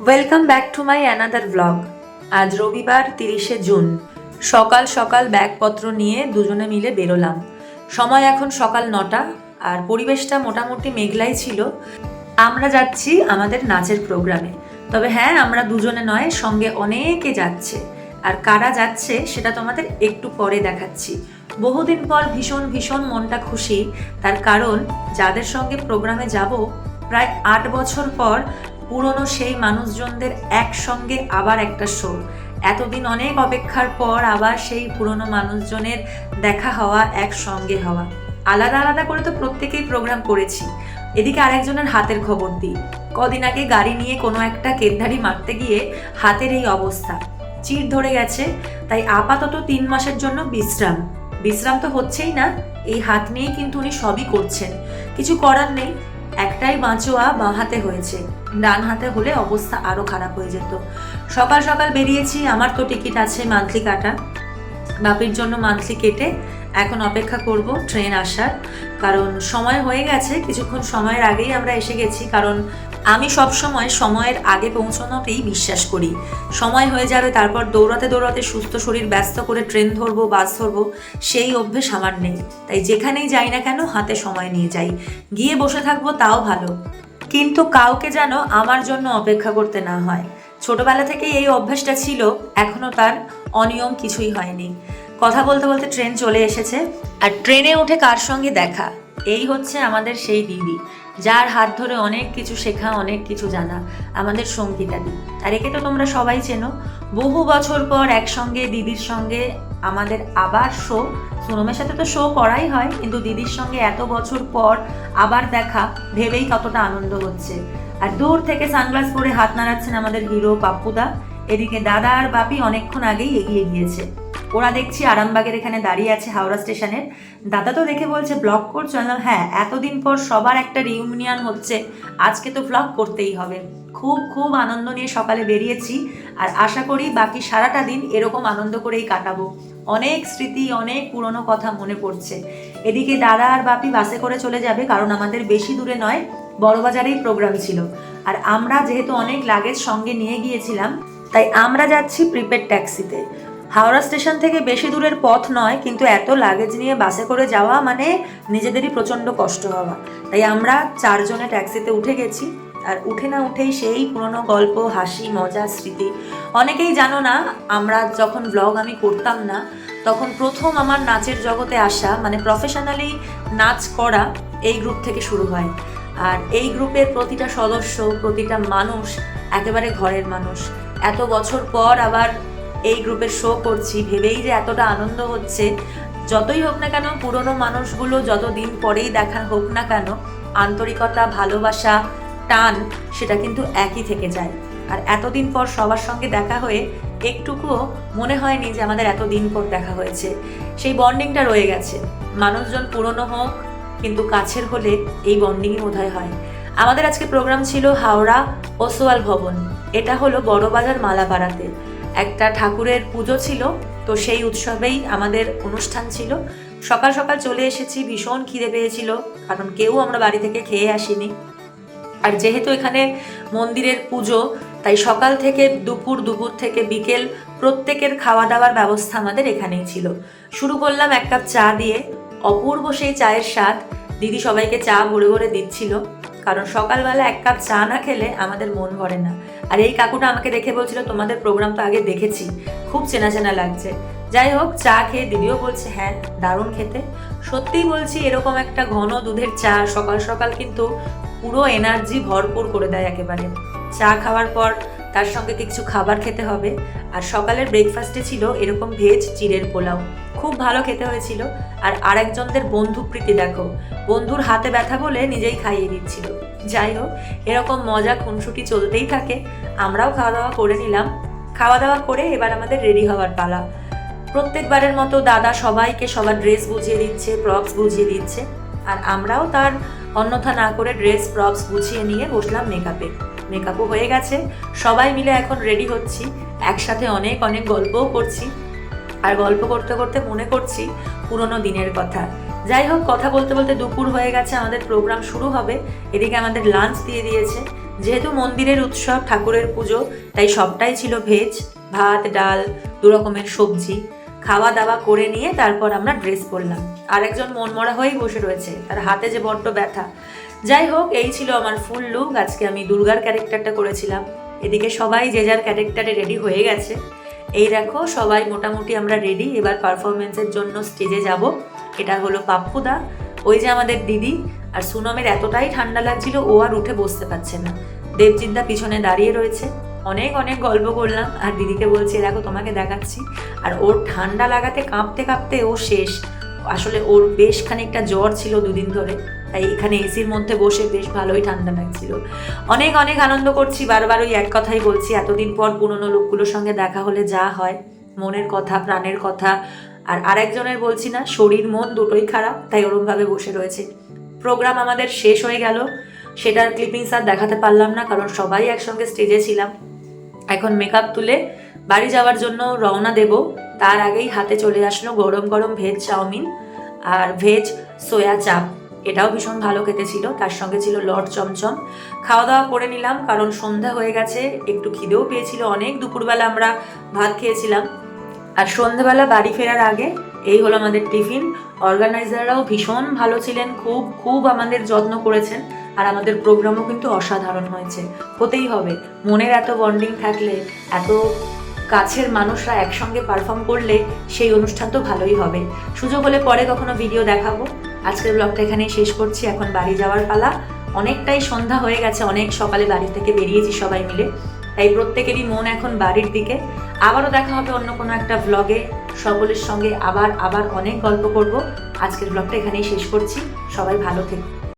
Welcome back to my another blog আজ রবিবার তিরিশে জুন। সকাল সকাল ব্যাগপত্র নিয়ে দুজনে মিলে বেরোলাম। সময় এখন সকাল নটা, আর পরিবেশটা মোটামুটি মেঘলাই ছিল। আমরা যাচ্ছি আমাদের নাচের প্রোগ্রামে। তবে হ্যাঁ আমরা দুজনে নয়, সঙ্গে অনেকে যাচ্ছে। আর কারা যাচ্ছে, সেটা তোমাদের একটু পরে দেখাচ্ছি। বহুদিন পর ভীষণ ভীষণ মনটা খুশি। তার কারণ, যাদের সঙ্গে প্রোগ্রামে যাব, প্রায় আট বছর পর পুরনো সেই মানুষজনদের একসঙ্গে আবার একটা শো। এতদিন অনেক অপেক্ষার পর আবার সেই পুরনো মানুষজনের দেখা হওয়া, একসঙ্গে হওয়া। আলাদা আলাদা করে তো প্রত্যেকেই প্রোগ্রাম করেছি। এদিকে আরেকজনের হাতের খবর দিই। কদিন আগে গাড়ি নিয়ে কোনো একটা কেদারি মারতে গিয়ে হাতের এই অবস্থা। চির ধরে গেছে, তাই আপাতত তিন মাসের জন্য বিশ্রাম। বিশ্রাম তো হচ্ছেই না, এই হাত নিয়েই কিন্তু উনি সবই করছেন। কিছু করার নেই, একটাই বাঁচোয়া বাঁ হাতে হয়েছে। ডান হাতে হলে অবস্থা আরও খারাপ হয়ে যেত। সকাল সকাল বেরিয়েছি, আমার তো টিকিট আছে মান্থলি কাটা। বাপির জন্য মান্থলি কেটে এখন অপেক্ষা করব ট্রেন আসার। কারণ সময় হয়ে গেছে, কিছুক্ষণ সময়ের আগেই আমরা এসে গেছি। কারণ আমি সব সময় সময়ের আগে পৌঁছানোতেই বিশ্বাস করি। সময় হয়ে যাবে, তারপর দৌড়াতে দৌড়াতে সুস্থ শরীর, ব্যস্ত করে ট্রেন ধরবো বাস ধরবো, সেই অভ্যেস আমার নেই। তাই যেখানেই যাই না কেন, হাতে সময় নিয়ে যাই। গিয়ে বসে থাকব, তাও ভালো। কিন্তু কাউকে যেন আমার জন্য অপেক্ষা করতে না হয়। ছোটবেলা থেকেই এই অভ্যাসটা ছিল, এখনও তার অনিয়ম কিছুই হয়নি। কথা বলতে বলতে ট্রেন চলে এসেছে, আর ট্রেনে উঠে কার সঙ্গে দেখা? এই হচ্ছে আমাদের সেই দিদি, যার হাত ধরে অনেক কিছু শেখা, অনেক কিছু জানা আমাদের সঙ্গীতাদি। আর একে তো তোমরা সবাই চেনো। বহু বছর পর একসঙ্গে, দিদির সঙ্গে আমাদের আবার শো সোনমের সাথে তো শো করাই হয় কিন্তু দিদির সঙ্গে এত বছর পর আবার দেখা ভেবেই কতটা আনন্দ হচ্ছে। আর দূর থেকে সানগ্লাস পরে হাত নাড়াচ্ছেন আমাদের হিরো পাপ্পুদা। এদিকে দাদা আর বাপি অনেকক্ষণ আগেই এগিয়ে গিয়েছে। ওরা দেখছি আরামবাগের এখানে দাঁড়িয়ে আছে হাওড়া স্টেশনের। দাদা তো দেখে বলছে ব্লগ আমি বললাম, হ্যাঁ এতদিন পর সবার একটা রিউনিয়ন হচ্ছে। আজকে তো ব্লগ করতেই হবে। খুব খুব আনন্দ নিয়ে সকালে বেরিয়েছি। আর আশা করি বাকি সারাটা দিন এরকম আনন্দ করেই কাটাবো। অনেক স্মৃতি, অনেক পুরনো কথা মনে পড়ছে। এদিকে দাদা আর বাপি বাসে করে চলে যাবে, কারণ আমাদের বেশি দূরে নয়, বড়বাজারেই প্রোগ্রাম ছিল। আর আমরা যেহেতু অনেক লাগেজ সঙ্গে নিয়ে গিয়েছিলাম, তাই আমরা যাচ্ছি প্রিপেড ট্যাক্সিতে হাওড়া স্টেশন থেকে বেশি দূরের পথ নয়, কিন্তু এত লাগেজ নিয়ে বাসে করে যাওয়া মানে নিজেদেরই প্রচণ্ড কষ্ট হওয়া। তাই আমরা চারজনে ট্যাক্সিতে উঠে গেছি। আর উঠে না উঠেই সেই পুরনো গল্প, হাসি, মজা, স্মৃতি। অনেকেই জানো না, আমরা যখন ব্লগ আমি করতাম না, তখন প্রথম আমার নাচের জগতে আসা মানে প্রফেশনালি নাচ করা এই গ্রুপ থেকে শুরু হয়। আর এই গ্রুপের প্রতিটা সদস্য, প্রতিটা মানুষ একেবারে ঘরের মানুষ। এত বছর পর আবার এই গ্রুপের শো করছি, ভেবেই যে এতটা আনন্দ হচ্ছে। যতই হোক না কেন, পুরনো মানুষগুলো যত দিন পরেই দেখা হোক না কেন, আন্তরিকতা, ভালোবাসা টান, সেটা কিন্তু একই থেকে যায়। আর এতদিন পর সবার সঙ্গে দেখা হয়ে একটুকুও মনে হয়নি যে আমাদের এতদিন পর দেখা হয়েছে। সেই বন্ডিংটা রয়ে গেছে। মানুষজন পুরনো হোক, কিন্তু কাছের হলে এই বন্ডিংই বোধহয় হয়। আমাদের আজকে প্রোগ্রাম ছিল হাওড়া ওসোয়াল ভবন। এটা হলো বড়বাজার মালাপাড়াতে। একটা ঠাকুরের পুজো ছিল, তো সেই উৎসবেই আমাদের অনুষ্ঠান ছিল। সকাল সকাল চলে এসেছি, ভীষণ খিদে পেয়েছিল, কারণ কেউ আমরা বাড়ি থেকে খেয়ে আসিনি। আর যেহেতু এখানে মন্দিরের পুজো, তাই সকাল থেকে দুপুর দুপুর থেকে বিকেল প্রত্যেকের খাওয়া দাওয়ার ব্যবস্থা আমাদের এখানেই ছিল। শুরু করলাম এক কাপ চা দিয়ে। অপূর্ব সেই চায়ের স্বাদ। দিদি সবাইকে চা ভরে ভরে দিচ্ছিল। কারণ সকালবেলা এক কাপ চা না খেলে আমাদের মন ভরে না। আর এই কাকুটা আমাকে দেখে বলছিল, তোমাদের প্রোগ্রাম তো আগে দেখেছি। খুব চেনা চেনা লাগছে। যাই হোক, চা খেয়ে দিদিও বলছে হ্যাঁ দারুণ খেতে। সত্যিই বলছি, এরকম একটা ঘন দুধের চা সকাল সকাল কিন্তু পুরো এনার্জি ভরপুর করে দেয় একেবারে। চা খাওয়ার পর তার সঙ্গে কিছু খাবার খেতে হবে। আর সকালের ব্রেকফাস্টে ছিল এরকম ভেজ চিড়ের পোলাও। খুব ভালো খেতে হয়েছিল। আর আরেকজনদের বন্ধু প্রীতি দেখো। বন্ধুর হাতে ব্যথা বলে নিজেই খাইয়ে দিচ্ছিল। যাই হোক, এরকম মজা খুনসুটি চলতেই থাকে। আমরাও খাওয়া দাওয়া করে নিলাম। খাওয়া দাওয়া করে এবার আমাদের রেডি হওয়ার পালা। প্রত্যেকবারের মতো দাদা সবাইকে সবার ড্রেস বুঝিয়ে দিচ্ছে প্রপস বুঝিয়ে দিচ্ছে। আমরাও তার অন্যথা না করে ড্রেস প্রপস গুছিয়ে নিয়ে বসলাম মেকআপে মেকআপও হয়ে গেছে। সবাই মিলে এখন রেডি হচ্ছি। একসাথে অনেক অনেক গল্পও করছি। আর গল্প করতে করতে মনে করছি পুরনো দিনের কথা। যাই হোক, কথা বলতে বলতে দুপুর হয়ে গেছে, আমাদের প্রোগ্রাম শুরু হবে। এদিকে আমাদের লাঞ্চ দিয়ে দিয়েছে। যেহেতু মন্দিরের উৎসব, ঠাকুরের পুজো, তাই সবটাই ছিল ভেজ ভাত, ডাল দু রকমের সবজি। খাওয়া দাওয়া করে নিয়ে তারপর আমরা ড্রেস পরলাম। আরেকজন মনমরা হয়েই বসে রয়েছে, তার হাতে যে বড্ড ব্যথা। যাই হোক, এই ছিল আমার ফুল লুক আজকে আমি দুর্গার ক্যারেক্টারটা করেছিলাম। এদিকে সবাই যে যার ক্যারেক্টারে রেডি হয়ে গেছে। এই দেখো, সবাই মোটামুটি আমরা রেডি এবার পারফরমেন্সের জন্য স্টেজে যাব। এটা হলো পাপ্পুদা, ওই যে আমাদের দিদি, আর সুনমের এতটাই ঠান্ডা লাগছিল, ও আর উঠে বসতে পারছে না। দেবজিৎদা পিছনে দাঁড়িয়ে রয়েছে। অনেক অনেক গল্প করলাম। আর দিদিকে বলছি দেখো, তোমাকে দেখাচ্ছি। আর ওর ঠান্ডা লাগাতে কাঁপতে কাঁপতে ও শেষ। আসলে ওর বেশ খানিকটা জ্বর ছিল দুদিন ধরে। তাই এখানে এসির মধ্যে বসে বেশ ভালোই ঠান্ডা লাগছিল। অনেক অনেক আনন্দ করছি, বারবার ওই এক কথাই বলছি। এতদিন পর পুরনো লোকগুলোর সঙ্গে দেখা হলে যা হয়, মনের কথা, প্রাণের কথা। আর আরেকজনের বলছি না, শরীর, মন দুটোই খারাপ, তাই ওরমভাবে বসে রয়েছে। প্রোগ্রাম আমাদের শেষ হয়ে গেল। সেটার ক্লিপিংস আর দেখাতে পারলাম না, কারণ সবাই একসঙ্গে স্টেজে ছিলাম। এখন মেকআপ তুলে বাড়ি যাওয়ার জন্য রওনা দেব। তার আগেই হাতে চলে আসলো গরম গরম ভেজ চাউমিন আর ভেজ সোয়া চাপ এটাও ভীষণ ভালো খেতে ছিল, তার সঙ্গে ছিল লট চমচম। খাওয়া দাওয়া করে নিলাম, কারণ সন্ধ্যা হয়ে গেছে, একটু খিদেও পেয়েছিল। অনেক দুপুরবেলা আমরা ভাত খেয়েছিলাম। আর সন্ধ্যেবেলা বাড়ি ফেরার আগে এই হলো আমাদের টিফিন। অর্গানাইজাররাও ভীষণ ভালো ছিলেন, খুব খুব আমাদের যত্ন করেছেন। আর আমাদের প্রোগ্রামও কিন্তু অসাধারণ হয়েছে। হতেই হবে। মনের এত বন্ডিং থাকলে, এত কাছের মানুষরা একসঙ্গে পারফর্ম করলে সেই অনুষ্ঠান তো ভালোই হবে। সুযোগ হলে পরে কখনো ভিডিও দেখাবো। আজকের ব্লগটা এখানেই শেষ করছি। এখন বাড়ি যাওয়ার পালা। অনেকটাই সন্ধ্যা হয়ে গেছে, অনেক সকালে বাড়ি থেকে বেরিয়েছি সবাই মিলে। তাই প্রত্যেকেরই মন এখন বাড়ির দিকে। আবারও দেখা হবে অন্য কোনো একটা ব্লগে সকলের সঙ্গে আবার আবার অনেক গল্প করব। আজকের ব্লগটা এখানেই শেষ করছি। সবাই ভালো থেকো।